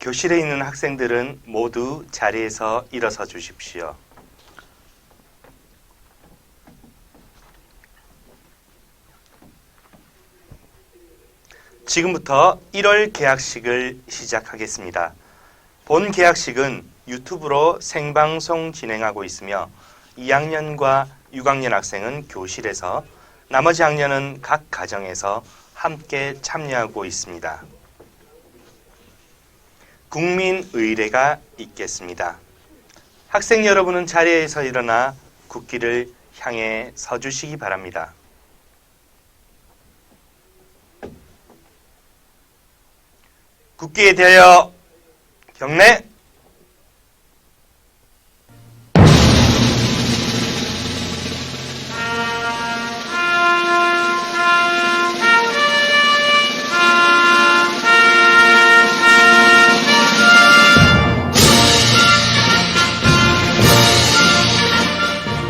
교실에 있는 학생들은 모두 자리에서 일어서 주십시오. 지금부터 1월 개학식을 시작하겠습니다. 본 개학식은 유튜브로 생방송 진행하고 있으며 2학년과 6학년 학생은 교실에서 나머지 학년은 각 가정에서 함께 참여하고 있습니다. 국민의례가 있겠습니다. 학생 여러분은 자리에서 일어나 국기를 향해 서주시기 바랍니다. 국기에 대하여 경례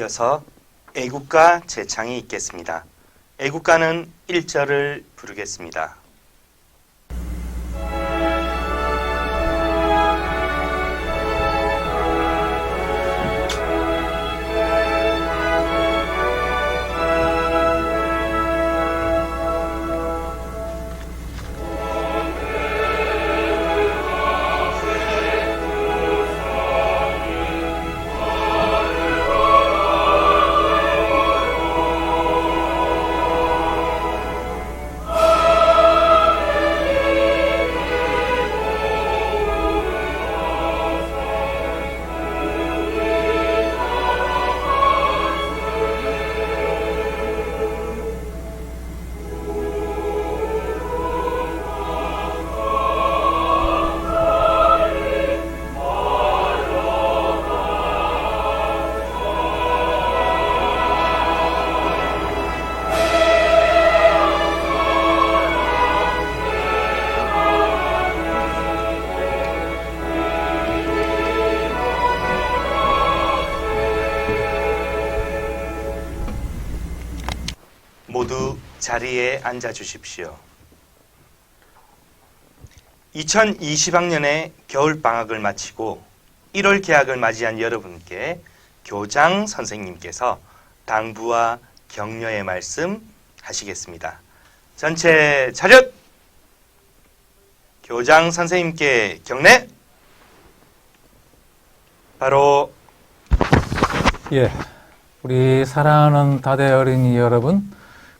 이어서 애국가 제창이 있겠습니다. 애국가는 1절을 부르겠습니다. 자리에 앉아 주십시오. 2020학년의 겨울 방학을 마치고 1월 개학을 맞이한 여러분께 교장 선생님께서 당부와 격려의 말씀 하시겠습니다. 전체 차렷! 교장 선생님께 경례! 바로 예, 우리 사랑하는 다대 어린이 여러분,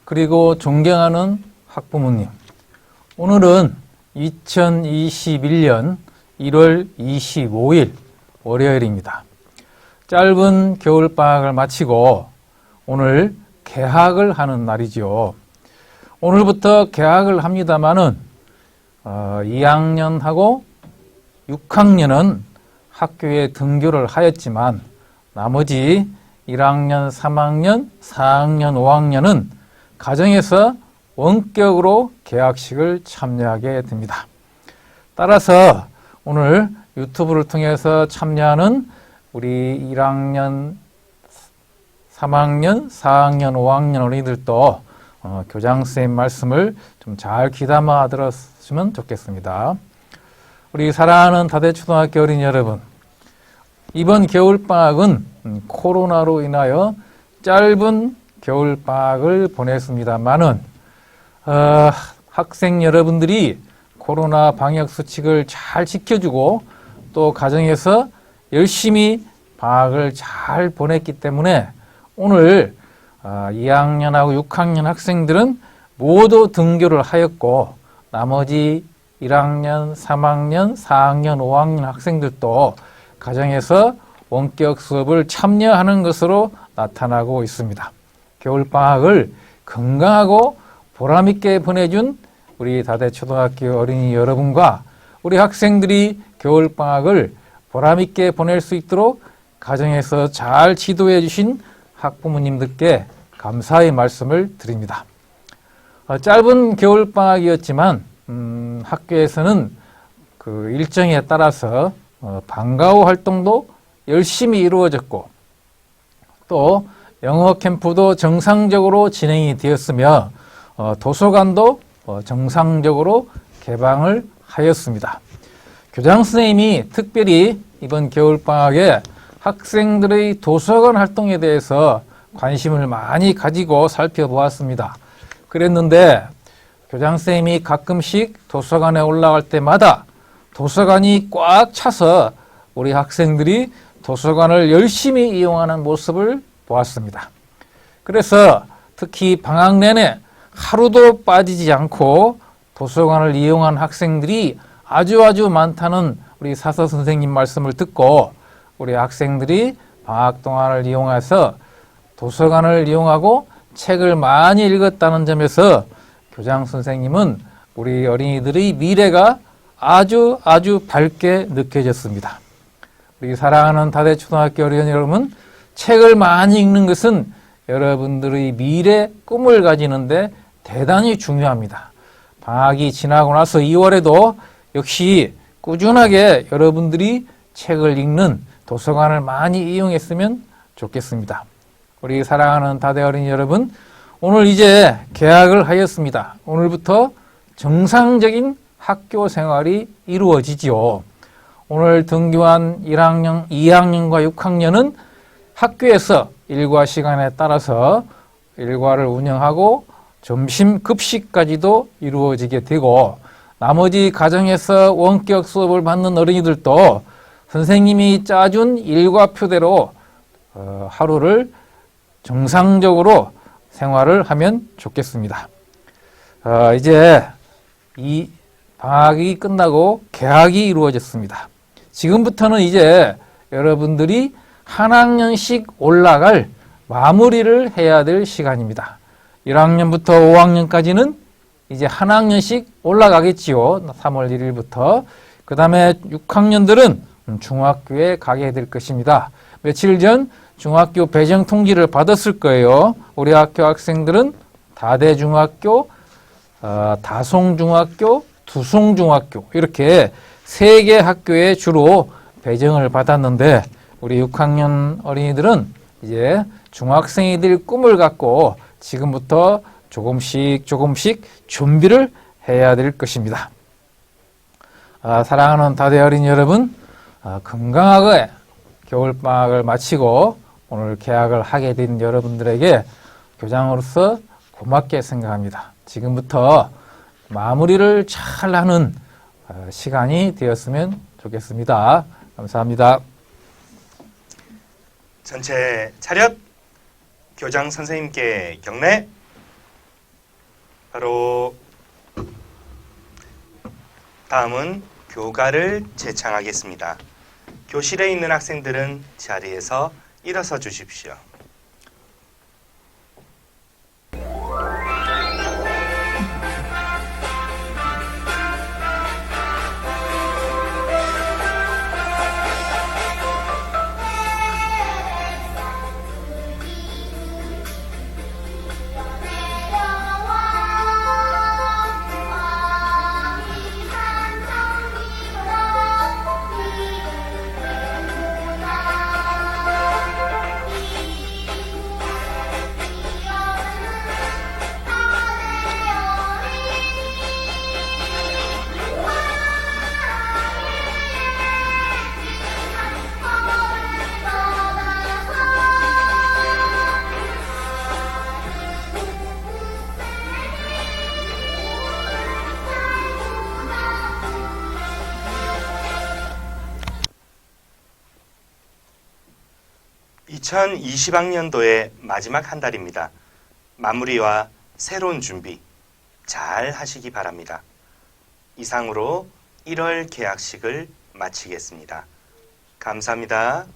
그리고 존경하는 학부모님. 오늘은 2021년 1월 25일 월요일입니다. 짧은 겨울방학을 마치고 오늘 개학을 하는 날이죠. 오늘부터 개학을 합니다마는 어, 2학년하고 6학년은 학교에 등교를 하였지만 나머지 1학년, 3학년, 4학년, 5학년은 가정에서 원격으로 개학식을 참여하게 됩니다. 따라서 오늘 유튜브를 통해서 참여하는 우리 1학년, 3학년, 4학년, 5학년 어린이들도 어, 교장 선생님 말씀을 좀 잘 귀담아 들었으면 좋겠습니다. 우리 사랑하는 다대초등학교 어린이 여러분, 이번 겨울방학은 음, 코로나로 인하여 짧은 겨울방학을 보냈습니다만은 어, 학생 여러분들이 코로나 방역 수칙을 잘 지켜주고 또 가정에서 열심히 방학을 잘 보냈기 때문에 오늘 어, 2학년하고 6학년 학생들은 모두 등교를 하였고 나머지 1학년, 3학년, 4학년, 5학년 학생들도 가정에서 원격 수업을 참여하는 것으로 나타나고 있습니다. 겨울방학을 건강하고 보람있게 보내준 우리 다대 초등학교 어린이 여러분과 우리 학생들이 겨울방학을 보람있게 보낼 수 있도록 가정에서 잘 지도해 주신 학부모님들께 감사의 말씀을 드립니다. 어, 짧은 겨울방학이었지만 음, 학교에서는 그 일정에 따라서 어, 방과후 활동도 열심히 이루어졌고 또 영어 캠프도 정상적으로 진행이 되었으며 어, 도서관도 어, 정상적으로 개방을 하였습니다. 교장 선생님이 특별히 이번 겨울방학에 학생들의 도서관 활동에 대해서 관심을 많이 가지고 살펴보았습니다. 그랬는데 교장 선생님이 가끔씩 도서관에 올라갈 때마다 도서관이 꽉 차서 우리 학생들이 도서관을 열심히 이용하는 모습을 보았습니다. 그래서 특히 방학 내내 하루도 빠지지 않고 도서관을 이용한 학생들이 아주 아주 많다는 우리 사서 선생님 말씀을 듣고 우리 학생들이 방학 동안을 이용해서 도서관을 이용하고 책을 많이 읽었다는 점에서 교장 선생님은 우리 어린이들의 미래가 아주 아주 밝게 느껴졌습니다. 우리 사랑하는 다대초등학교 어린이 여러분, 책을 많이 읽는 것은 여러분들의 미래 꿈을 가지는데 대단히 중요합니다. 방학이 지나고 나서 2월에도 역시 꾸준하게 여러분들이 책을 읽는 도서관을 많이 이용했으면 좋겠습니다. 우리 사랑하는 다대 어린이 여러분, 오늘 이제 개학을 하였습니다. 오늘부터 정상적인 학교 생활이 이루어지지요. 오늘 등교한 1학년, 2학년과 6학년은 학교에서 일과 시간에 따라서 일과를 운영하고 점심 급식까지도 이루어지게 되고 나머지 가정에서 원격 수업을 받는 어린이들도 선생님이 짜준 일과 표대로 어, 하루를 정상적으로 생활을 하면 좋겠습니다. 어, 이제 이 방학이 끝나고 개학이 이루어졌습니다. 지금부터는 이제 여러분들이 한 학년씩 올라갈 마무리를 해야 될 시간입니다. 1학년부터 5학년까지는 이제 한 학년씩 올라가겠지요. 3월 1일부터. 그 다음에 6학년들은 중학교에 가게 될 것입니다. 며칠 전 중학교 배정 통지를 받았을 거예요. 우리 학교 학생들은 다대중학교, 어, 다송중학교, 두송중학교 이렇게 세 개 학교에 주로 배정을 받았는데 우리 6학년 어린이들은 이제 중학생이 될 꿈을 갖고 지금부터 조금씩 조금씩 준비를 해야 될 것입니다. 아, 사랑하는 다대 어린이 여러분, 아, 건강하게 겨울방학을 마치고 오늘 개학을 하게 된 여러분들에게 교장으로서 고맙게 생각합니다. 지금부터 마무리를 잘 하는 어, 시간이 되었으면 좋겠습니다. 감사합니다. 전체 차렷 교장 선생님께 경례 바로 다음은 교가를 제창하겠습니다. 교실에 있는 학생들은 자리에서 일어서 주십시오. (2020학년도의) 마지막 한 달입니다. 마무리와 새로운 준비 잘 하시기 바랍니다. 이상으로 1월 개학식을 마치겠습니다. 감사합니다.